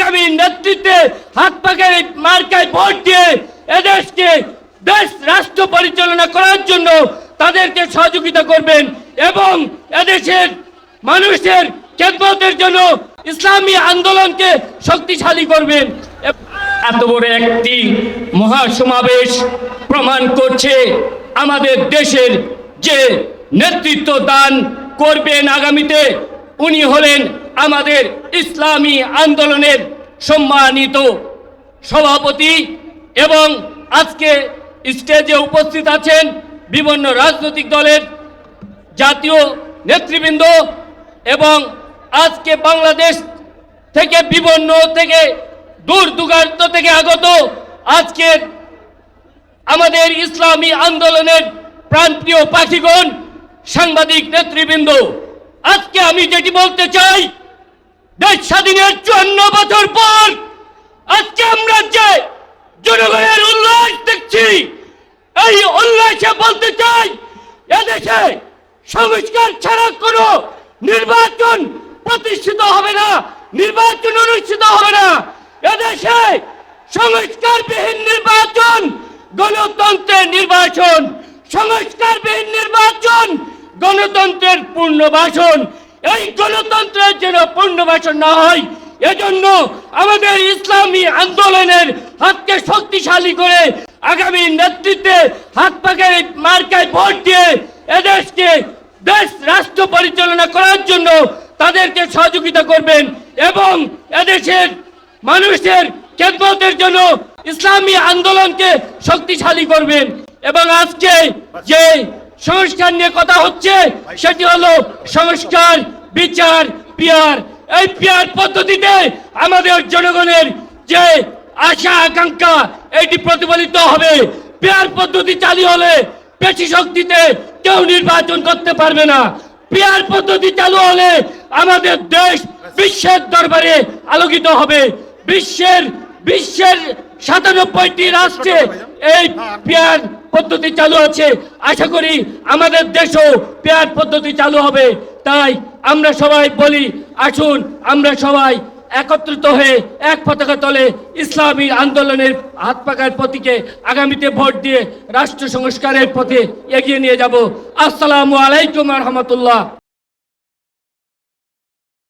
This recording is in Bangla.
আগামী নেতৃত্বে হাত পাকে মার্কায় ভোট দিয়ে এদেশকে দেশ রাষ্ট্র পরিচালনা করার জন্য তাদেরকে সহযোগিতা করবেন এবং এদেশের মানুষের খেদমতের জন্য ইসলামী আন্দোলনকে শক্তিশালী করবেন। এত বড় একটি মহাসমাবেশ প্রমাণ করছে আমাদের দেশের যে নেতৃত্ব দান করবেন আগামীতে। উনি হলেন আমাদের ইসলামী আন্দোলনের সম্মানিত সভাপতি এবং আজকে স্টেজে উপস্থিত আছেন বিভিন্ন রাজনৈতিক দলের জাতীয় নেতৃবৃন্দ এবং আজকে বাংলাদেশ থেকে বিভিন্ন থেকে দূর দুগান্ত থেকে আগত আজকের আমাদের ইসলামী আন্দোলনের প্রাণপ্রিয় পাখিগণ, সাংবাদিক নেতৃবৃন্দ। আজকে আমি যেটি বলতে চাই দেশ স্বাধীনের চুয়ান্ন বছর পর আজকে আমরা যে জনগণের উল্লাস দেখছি, এই উল্লাসে বলতে চাই, এদেশে সংস্কার ছাড়া কোনো নির্বাচন প্রতিষ্ঠিত হবে না, নির্বাচন অনুষ্ঠিত হবে না। এদেশে সংস্কারবিহীন নির্বাচন, গণতন্ত্রের নির্বাচন, সংস্কারবিহীন নির্বাচন, গণতন্ত্রের পূর্ণবাসন এই গণতন্ত্রের যেন পূর্ণবাসন না হয়, এজন্য আমাদের ইসলামী আন্দোলনের হাতকে শক্তিশালী করে আগামী নেতৃত্বে হাত পাকে মার্কায় ভোট দিয়ে এদেশকে দেশ রাষ্ট্র পরিচালনা করার জন্য তাদেরকে সহযোগিতা করবেন এবং এদেশের মানুষের খেদমতের জন্য ইসলামী আন্দোলনকে শক্তিশালী করবেন। এবং আজকে যে সংস্কার নিয়ে কথা হচ্ছে, সেটি হলো সংস্কার, বিচার পিয়ার এই পিয়ার পদ্ধতিতে আমাদের জনগণের যে আশা, আকাঙ্ক্ষা, এটি প্রতিফলিত হবে। পিয়ার পদ্ধতি চালু হলে পেশি শক্তিতে কেউ নির্বাচন করতে পারবে না। পিয়ার পদ্ধতি চালু হলে আমাদের দেশ বিশ্বের দরবারে আলোকিত হবে। বিশ্বের বিশ্বের সাতানব্বইটি রাষ্ট্রে এই পেয়ার পদ্ধতি চালু আছে। আশা করি আমাদের দেশেও পেয়ার পদ্ধতি চালু হবে। তাই আমরা সবাই বলি, আসুন আমরা সবাই একত্রিত হয়ে এক পতাকা তলে ইসলামী আন্দোলনের হাত পাকার প্রতীকে আগামীতে ভোট দিয়ে রাষ্ট্র সংস্কারের পথে এগিয়ে নিয়ে যাব। আসসালামু আলাইকুম রহমতুল্লাহ।